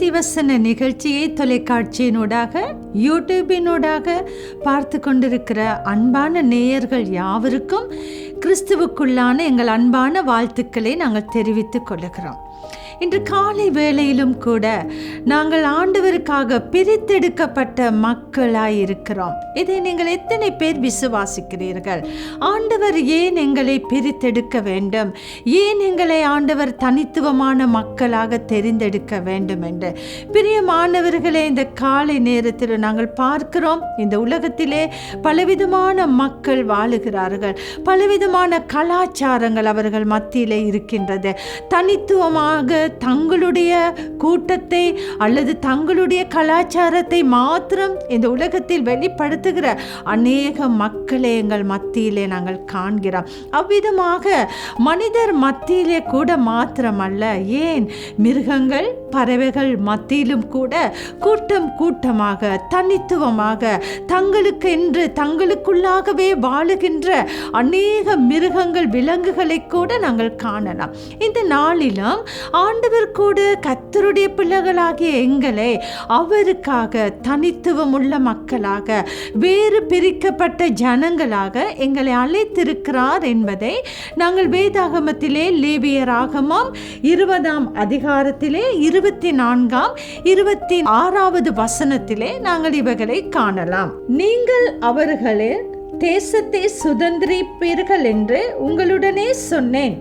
மந்திவசன நிகழ்ச்சியை தொலைக்காட்சியினூடாக யூடியூபினூடாக பார்த்து கொண்டிருக்கிற அன்பான நேயர்கள் யாவருக்கும் கிறிஸ்துவுக்குள்ளான எங்கள் அன்பான வாழ்த்துக்களை நாங்கள் தெரிவித்துக் கொள்கிறோம் இன்று காலை வேளையிலும் கூட நாங்கள் ஆண்டவருக்காக பிரித்தெடுக்கப்பட்ட மக்களாய் இருக்கிறோம் இதை நீங்கள் எத்தனை பேர் விசுவாசிக்கிறீர்கள்? ஆண்டவர் ஏன் எங்களை பிரித்தெடுக்க வேண்டும்? ஏன் எங்களை ஆண்டவர் தனித்துவமான மக்களாக தெரிந்தெடுக்க வேண்டும் என்று? பிரியமானவர்களே இந்த காலை நேரத்தில் நாங்கள் பார்க்கிறோம். இந்த உலகத்திலே பலவிதமான மக்கள் வாழுகிறார்கள். பலவிதமான கலாச்சாரங்கள் அவர்கள் மத்தியிலே இருக்கின்றது. தனித்துவமாக தங்களுடைய கூட்டத்தை அல்லது தங்களுடைய கலாச்சாரத்தை மாத்திரம் இந்த உலகத்தில் வெளிப்படுத்துகிற அநேக மக்களை எங்கள் மத்தியிலே நாங்கள் காண்கிறோம். அவ்விதமாக மனிதர் மத்தியிலே கூட மாத்திரமல்ல. ஏன்? மிருகங்கள் பறவைகள் மத்தியிலும் கூட கூட்டம் கூட்டமாக தனித்துவமாக தங்களுக்கு என்று தங்களுக்குள்ளாகவே வாழுகின்ற அநேக மிருகங்கள் விலங்குகளை கூட நாங்கள் காணலாம். இந்த நாளிலும் ஆண்டவர் கூட கத்தருடைய பிள்ளைகளாகிய எங்களை அவருக்காக தனித்துவம் உள்ள மக்களாக வேறு பிரிக்கப்பட்ட ஜனங்களாக எங்களை அழைத்திருக்கிறார் என்பதை நாங்கள் வேதாகமத்திலே லேவியராகமம் இருபதாம் அதிகாரத்திலே இரு இருபத்தி நான்காம் இருபத்தி ஆறாவது வசனத்திலே நாங்கள் இவைகளை காணலாம். நீங்கள் அவர்களே தேசத்தை சுதந்திரிப்பீர்கள் என்று உங்களுடனே சொன்னேன்.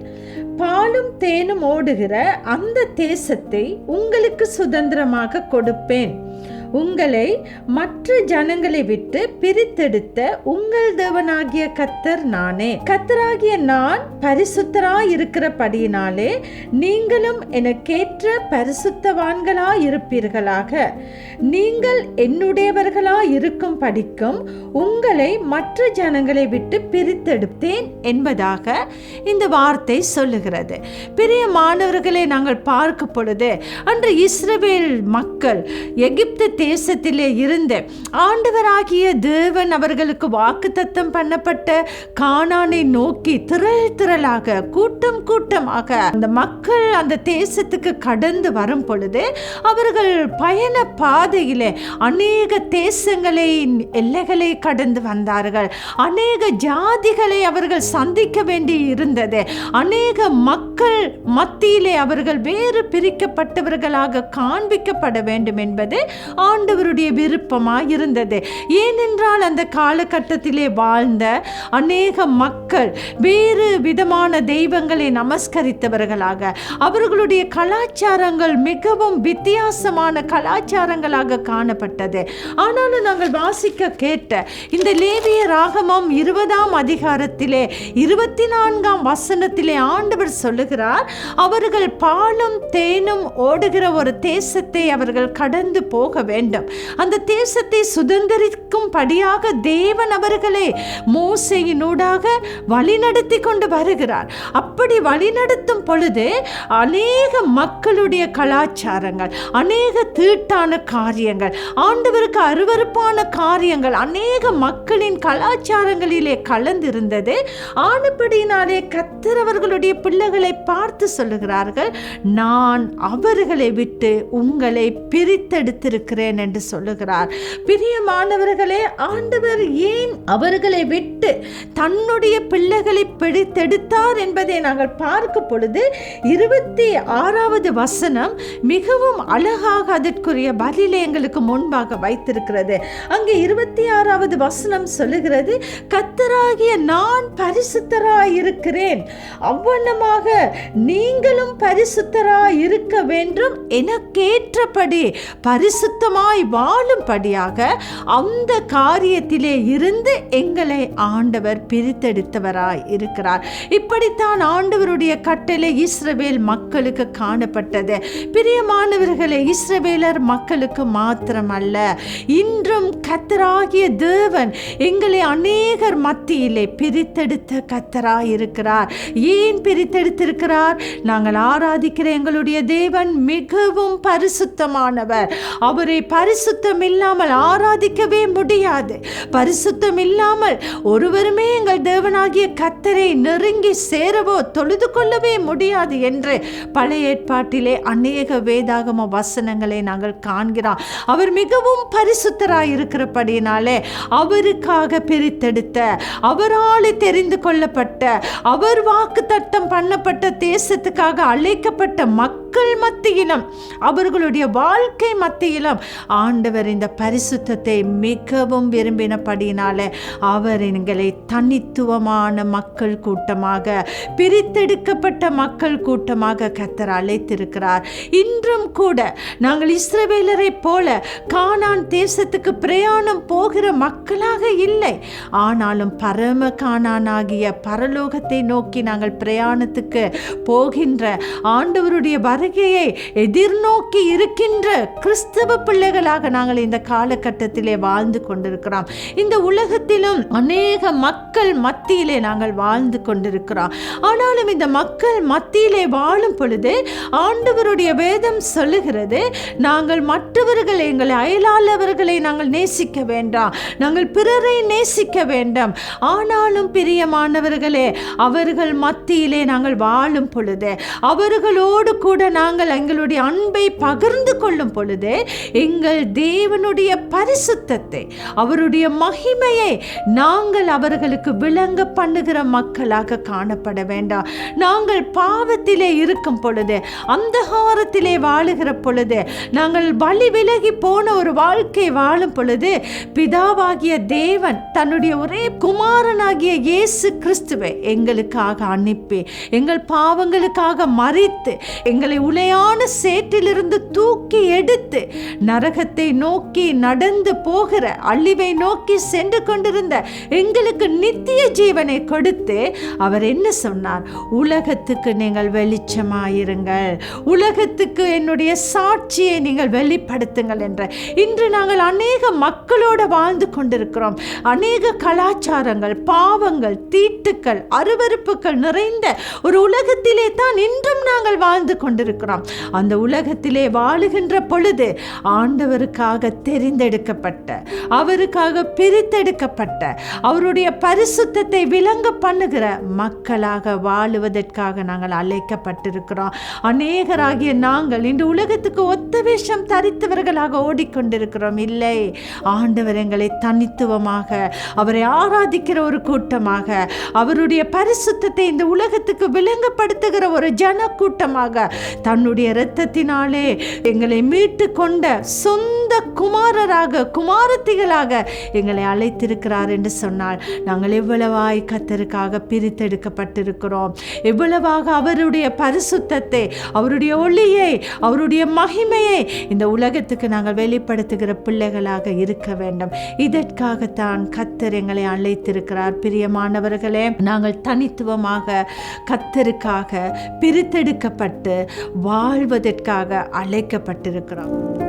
பாலும் தேனும் ஓடுகிற அந்த தேசத்தை உங்களுக்கு சுதந்திரமாக கொடுப்பேன். உங்களை மற்ற ஜனங்களை விட்டு பிரித்தெடுத்த உங்கள் தேவனாகிய கத்தர் நானே. கத்தராகிய நான் பரிசுத்தராய் இருக்கிறபடியினாலே நீங்களும் எனக்கேற்ற பரிசுத்தவான்களாய் இருப்பீர்களாக நீங்கள் என்னுடையவர்களாய் இருக்கும் படிக்கும் உங்களை மற்ற ஜனங்களை விட்டு பிரித்தெடுத்தேன் என்பதாக இந்த வார்த்தை சொல்லுகிறது. பெரிய மாணவர்களை நாங்கள் பார்க்க பொழுது அன்று இஸ்ரவேல் மக்கள் எகிப்து தேசத்திலே இருந்து ஆண்டவராகிய தேவன் அவர்களுக்கு வாக்குத்தத்தம் பண்ணப்பட்ட காணானை நோக்கி திரள் திரளாக கூட்டம் கூட்டமாக அந்த மக்கள் அந்த தேசத்துக்கு கடந்து வரும் பொழுது அவர்கள் பயண பாதையிலே அநேக தேசங்களை எல்லைகளை கடந்து வந்தார்கள். அநேக ஜாதிகளை அவர்கள் சந்திக்க வேண்டி இருந்தது அநேக மக்கள் மக்கள் மத்தியிலே அவர்கள் வேறு பிரிக்கப்பட்டவர்களாக காண்பிக்கப்பட வேண்டும் என்பது ஆண்டவருடைய விருப்பமாக இருந்தது ஏனென்றால் அந்த காலகட்டத்திலே வாழ்ந்த அநேக மக்கள் வேறு விதமான தெய்வங்களை நமஸ்கரித்தவர்களாக அவர்களுடைய கலாச்சாரங்கள் மிகவும் வித்தியாசமான கலாச்சாரங்களாக காணப்பட்டது. ஆனாலும் நாங்கள் வாசிக்க கேட்ட இந்த லேவிய ராகமம் இருபதாம் அதிகாரத்திலே இருபத்தி நான்காம் வசனத்திலே ஆண்டவர் சொல்லு சொல்லுகிறார் அவர்கள் பாலும் தேனும் ஓடுகிற ஒரு தேசத்தை அவர்கள் கடந்து போக வேண்டும். அந்த தேசத்தை சுதந்திரிக்கும் படியாக தேவன் அவர்களை மோசையினூடாக வழிநடத்தி கொண்டு வருகிறார். அப்படி வழிநடத்தும் பொழுது அநேக மக்களுடைய கலாச்சாரங்கள் அநேக தீட்டான காரியங்கள் ஆண்டவருக்கு அருவருப்பான காரியங்கள் அநேக மக்களின் கலாச்சாரங்களிலே கலந்திருந்தது. ஆனப்படினாலே கத்திரவர்களுடைய பிள்ளைகளை பார்த்து சொல்லுகிறார்கள் நான் அவர்களை விட்டு உங்களை பிரித்தெடுத்திருக்கிறேன் என்று சொல்லுகிறார். பிரியமானவர்களே ஆண்டவர் ஏன் அவர்களை விட்டு தன்னுடைய பிள்ளைகளை பிடித்தெடுத்தார் என்பதை நாங்கள் பார்க்கும் பொழுது இருபத்தி ஆறாவது வசனம் மிகவும் அழகாக அதற்குரிய பதிலை எங்களுக்கு முன்பாக வைத்திருக்கிறது. அங்கே இருபத்தி ஆறாவது வசனம் சொல்லுகிறது கத்தராகிய நான் பரிசுத்தராய் இருக்கிறேன் அவ்வண்ணமாக நீங்களும் பரிசுத்தராய் இருக்க வேண்டும் எனக்கேற்றபடி பரிசுத்தமாய் வாழும்படியாக அந்த காரியத்திலே இருந்து எங்களை ஆண்டவர் பிரித்தெடுத்தவராய் இருக்கிறார். இப்படித்தான் ஆண்டவருடைய கட்டளை இஸ்ரவேல் மக்களுக்கு காணப்பட்டது. பிரியமானவர்களே இஸ்ரவேலர் மக்களுக்கு மாத்திரமல்ல. இன்றும் கத்தராகிய தேவன் எங்களை அநேகர் மத்தியிலே பிரித்தெடுத்த கத்தராய் இருக்கிறார் ஏன் பிரித்தெடுத்திருக்க இருக்கிறார். நாங்கள் ஆராதிக்கிற எங்களுடைய தேவன் மிகவும் பரிசுத்தமானவர். அவரை பரிசுத்தம் இல்லாமல் ஆராதிக்கவே முடியாது. பரிசுத்தம் இல்லாமல் ஒருவருமே எங்கள் தேவனாகிய கத்தரை நெருங்கி சேரவோ தொழுது கொள்ளவே முடியாது என்று பழைய ஏற்பாட்டிலே அநேக வேதாகம வசனங்களை நாங்கள் காண்கிறோம். அவர் மிகவும் பரிசுத்தராய் இருக்கிறபடியினாலே அவருக்காக பிரித்தெடுத்த அவரால் தெரிந்து கொள்ளப்பட்ட அவர் வாக்கு தத்தம் பண்ணப்பட்ட தேசத்துக்காக அழைக்கப்பட்ட மக்கள் மத்தியிலும் அவர்களுடைய வாழ்க்கை மத்தியிலும் ஆண்டவர் இந்த பரிசுத்தத்தை மிகவும் விரும்பினபடினாலே அவர் எங்களை தனித்துவமான மக்கள் கூட்டமாக பிரித்தெடுக்கப்பட்ட மக்கள் கூட்டமாக கத்தர் அழைத்திருக்கிறார். இன்றும் கூட நாங்கள் இஸ்ரவேலரை போல கானான் தேசத்துக்கு பிரயாணம் போகிற மக்களாக இல்லை. ஆனாலும் பரம கானானாகிய பரலோகத்தை நோக்கி நாங்கள் பிரயாணத்துக்கு போகின்ற ஆண்டவருடைய வருகையை எதிர்நோக்கி இருக்கின்ற கிறிஸ்தவ பிள்ளைகளாக நாங்கள் இந்த காலகட்டத்திலே வாழ்ந்து கொண்டிருக்கிறோம். இந்த உலகத்திலும் அநேக மக்கள் மத்தியிலே நாங்கள் வாழ்ந்து கொண்டிருக்கிறோம். ஆனாலும் இந்த மக்கள் மத்தியிலே வாழும் பொழுது ஆண்டவருடைய வேதம் சொல்லுகிறது நாங்கள் மற்றவர்கள் எங்களை அயலாளவர்களை நாங்கள் நேசிக்க வேண்டாம். நாங்கள் பிறரை நேசிக்க வேண்டாம். ஆனாலும் பிரியமானவர்களே அவர்கள் மத்தியிலே நாங்கள் வாழும் பொழுது அவர்களோடு கூட நாங்கள் எங்களுடைய அன்பை பகிர்ந்து கொள்ளும் பொழுது எங்கள் தேவனுடைய பரிசுத்தத்தை அவருடைய மகிமையை நாங்கள் அவர்களுக்கு விளங்க பண்ணுகிற மக்களாக காணப்பட வேண்டாம். நாங்கள் பாவத்திலே இருக்கும் பொழுது அந்தகாரத்திலே வாழுகிற பொழுது நாங்கள் வழி விலகி போன ஒரு வாழ்க்கை வாழும் பொழுது பிதாவாகிய தேவன் தன்னுடைய ஒரே குமாரனாகிய இயேசு கிறிஸ்துவை எங்களுக்காக அனுப்பி எங்கள் பாவங்களுக்காக மறித்து எங்களை உளையான சேற்றிலிருந்து தூக்கி எடுத்து நரகத்தை நோக்கி நடந்து போகிற அழிவை நோக்கி சென்று கொண்டிருந்த எங்களுக்கு நித்திய ஜீவனை கொடுத்து அவர் என்ன சொன்னார்? உலகத்துக்கு நீங்கள் வெளிச்சமாயிருங்கள். உலகத்துக்கு என்னுடைய சாட்சியை நீங்கள் வெளிப்படுத்துங்கள் என்ற. இன்று நாங்கள் அநேக மக்களோட வாழ்ந்து கொண்டிருக்கிறோம். அநேக கலாச்சாரங்கள் பாவங்கள் தீட்டுக்கள் அருவருப்புகள் நிறைந்த ஒரு உலகத்திலே தான் இன்றும் நாங்கள் வாழ்ந்து கொண்டிருக்கிறோம். அந்த உலகத்திலே வாழுகின்ற பொழுது ஆண்டவருக்காக தெரிந்தெடுக்கப்பட்ட அவருக்காக பிரித்தெடுக்கப்பட்ட அவருடைய பரிசுத்தத்தை விளங்க பண்ணுகிற மக்களாக வாழுவதற்காக நாங்கள் அழைக்கப்பட்டிருக்கிறோம். அநேகராகிய நாங்கள் இன்று உலகத்துக்கு ஒத்த வேஷம் தரித்தவர்களாக ஓடிக்கொண்டிருக்கிறோம். இல்லை ஆண்டவர் எங்களை தனித்துவமாக அவரை ஆராதிக்கிற ஒரு கூட்டமாக அவருடைய பரிசுத்தத்தை இந்த உலகத்துக்கு விளங்கப்படுத்துகிற ஒரு ஜன கூட்டமாக தன்னுடைய இரத்தத்தினாலே எங்களை மீட்டு கொண்ட சொந்த குமாரராக குமாரத்திகளாக எங்களை அழைத்திருக்கிறார் என்று சொன்னால் நாங்கள் எவ்வளவாய் கத்தருக்காக பிரித்தெடுக்கப்பட்டிருக்கிறோம். எவ்வளவாக அவருடைய பரிசுத்தத்தை அவருடைய ஒளியை அவருடைய மகிமையை இந்த உலகத்துக்கு நாங்கள் வெளிப்படுத்துகிற பிள்ளைகளாக இருக்க வேண்டும். இதற்காகத்தான் கத்தர் எங்களை அழைத்திருக்கிறார். பிரியமானவர்களே நாங்கள் தனித்துவமாக கத்தருக்கு கத்தருக்காக பிரித்தெடுக்கப்பட்டு வாழ்வதற்காக அழைக்கப்பட்டிருக்கிறோம்.